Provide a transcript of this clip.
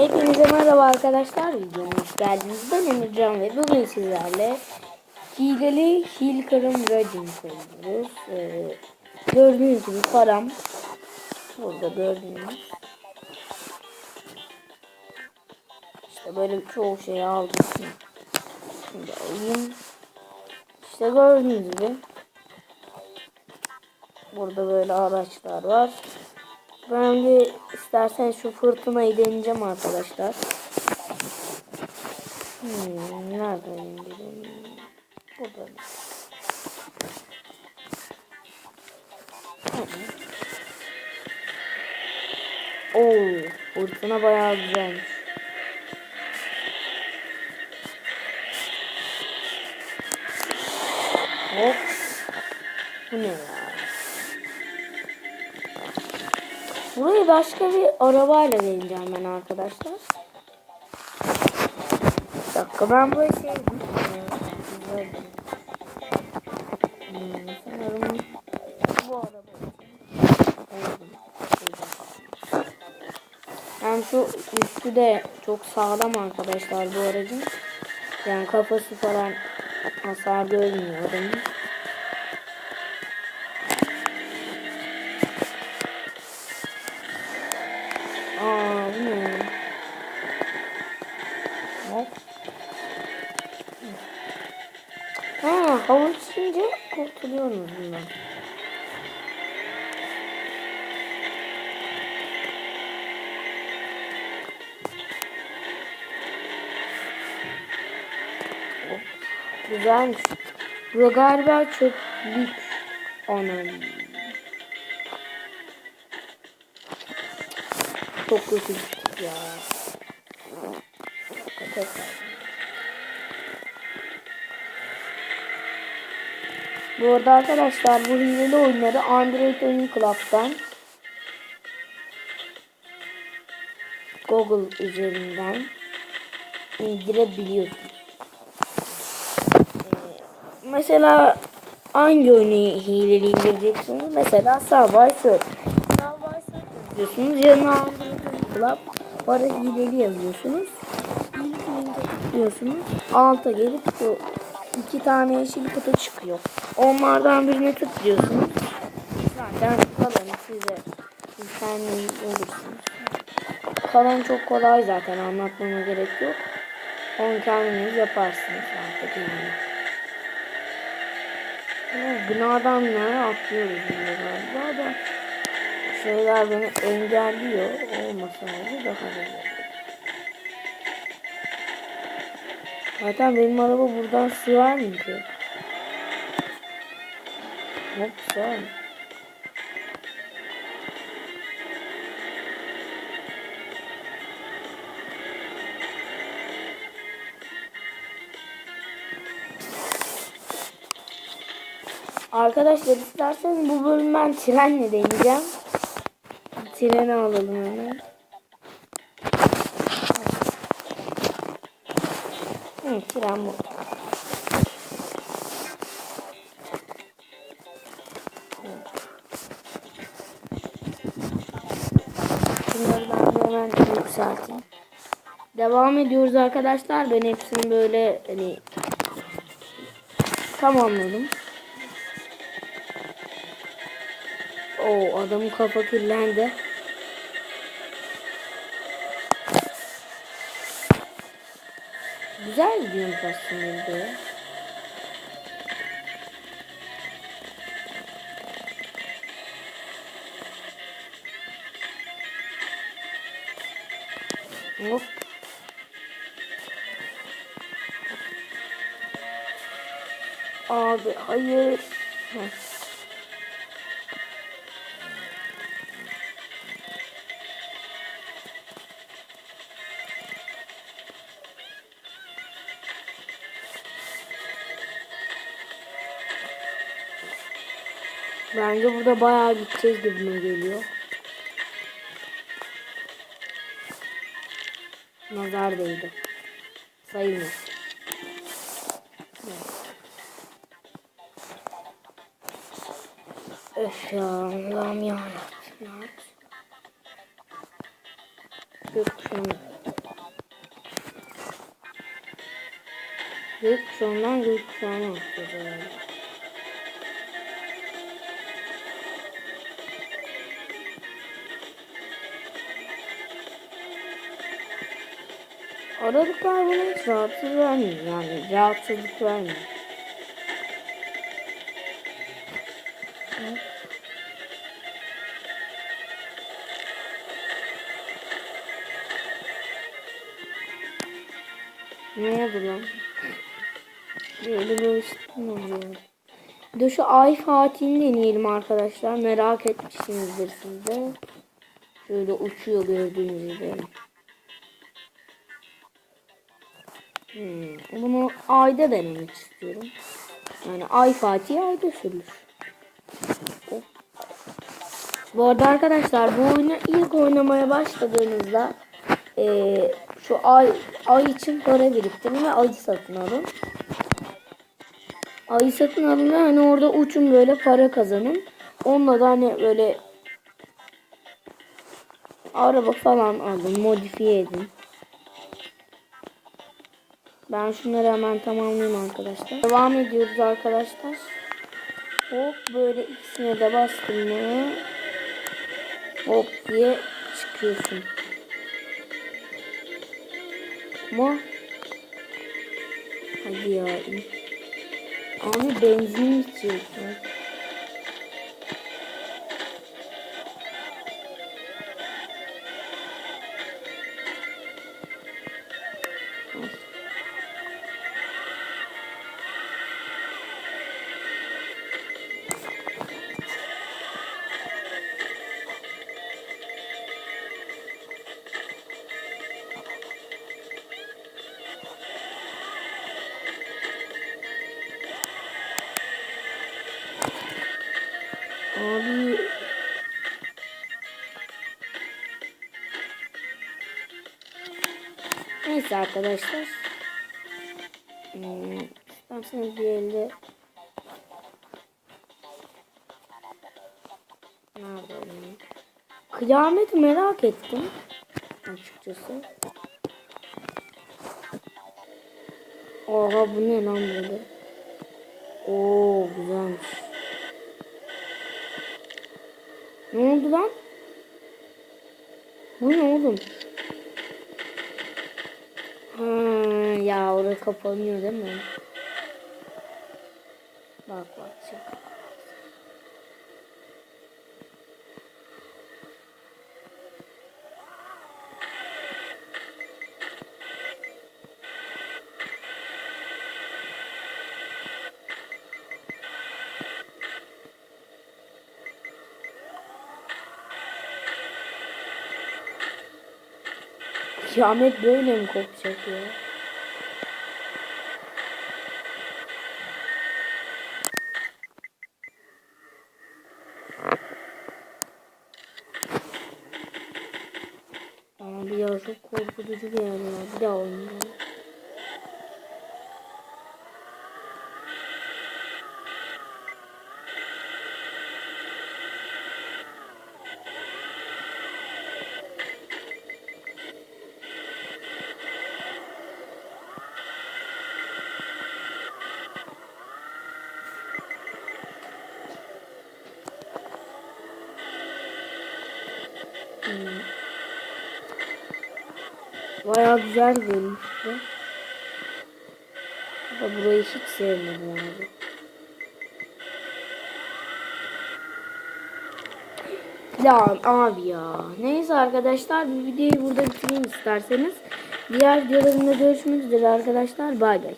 Hepinize merhaba arkadaşlar. Videoma hoş geldiniz. Ben Emircan ve bugün sizlerle hileli Hilkar'ın Raging oynuyoruz. Ee, gördüğünüz gibi param burada gördüğünüz. İşte böyle çoğu şeyi aldım. Şimdi alayım. İşte gördüğünüz gibi. Burada böyle araçlar var. Ben bir istersen şu fırtınayı deneyeceğim arkadaşlar. Hmm, nereden indireyim? Burada. Tamam. Oo, fırtına bayağı güzelmiş. Hop. Bu ne ya? Burayı başka bir arabayla deneyeceğim ben arkadaşlar. Bir dakika ben burayı sevdim. Sanırım bu araba. Hem şu üstü de çok sağlam arkadaşlar bu aracın. Yani kafası falan hasar görmüyor adamın. Güzelmiş. Bu galiba çöplük. Anam. Çok kötü gittik ya. Tekrar. Bu arada arkadaşlar bu hileli oyunları Android Oyun Club'dan Google üzerinden indirebiliyorsunuz. Mesela hangi oyunu hileli indireceksiniz? Mesela. Subway Surf yazıyorsunuz. Yanına Android Club para hileli yazıyorsunuz. Tıklıyorsunuz. Alta gelip bu iki tane yeşil kutu çıkıyor. Onlardan birini tıklıyorsunuz. Zaten kalanı size siz kendiniz olursunuz. Kalan çok kolay zaten anlatmama gerek yok. Onu kendiniz yaparsınız artık. Binadan binaya atlıyoruz yine galiba da şeyler beni engelliyor daha da iyi. Zaten benim araba buradan sığar mı ki? Hop sığar? Arkadaşlar isterseniz bu bölüm ben trenle deneyeceğim. Treni alalım hemen. Hı, tren bu. Bunları ben hemen yükselteyim. Devam ediyoruz arkadaşlar. Ben hepsini böyle hani tamamladım. Oo adamın kafa kirlendi. Güzel gidiyormuş aslında bu ya. Hop. Abi hayır. Heh. Bence burada bayağı gideceğiz gibime geliyor. Nazar değdi. Sayılmaz. Öf ya Allah'ım ya. Gökkuşağım. Gökkuşağından gökkuşağına atacağız herhalde. Aralıklar bana hiç rahatsız vermiyor. Yani rahatsızlık vermiyor. Ne oldu lan? Böyle böyle oluyor. De şu ay Fatih'ini deneyelim arkadaşlar. Merak etmişsinizdir siz de. Şöyle uçuyor gördüğünüz gibi. Hmm, bunu ayda denemek istiyorum. Yani ay Fatih ayda sürülür. Bu arada arkadaşlar bu oyunu ilk oynamaya başladığınızda eee, şu ay ay için para biriktirin ve ayı satın alın. Ayı satın alın ve hani orada uçun böyle para kazanın. Onunla da hani böyle araba falan alın, modifiye edin. Ben şunları hemen tamamlayayım arkadaşlar. Devam ediyoruz arkadaşlar. Hop böyle ikisine de bastım mı? Hop diye çıkıyorsun. Ama hadi ya. Abi benzin içiyorsun. Abi Neyse arkadaşlar. Hmm, isterseniz bir elde? Kıyameti merak ettim. Açıkçası. Oha bu ne lan böyle? Oo güzelmiş. Ne oldu lan? Bu ne oğlum? Ha, ya orası kapanıyor değil mi? Bak bak şimdi. Kıyamet böyle mi kopacak ya? Abi ya çok korkutucu bir yer ya. Bir daha oynayalım. Hmm. Bayağı güzel bölümdü. Ama burayı hiç sevmedim abi. Lan abi ya. Neyse arkadaşlar bu videoyu burada bitireyim isterseniz. Diğer videolarımda görüşmek üzere arkadaşlar. Bay bay.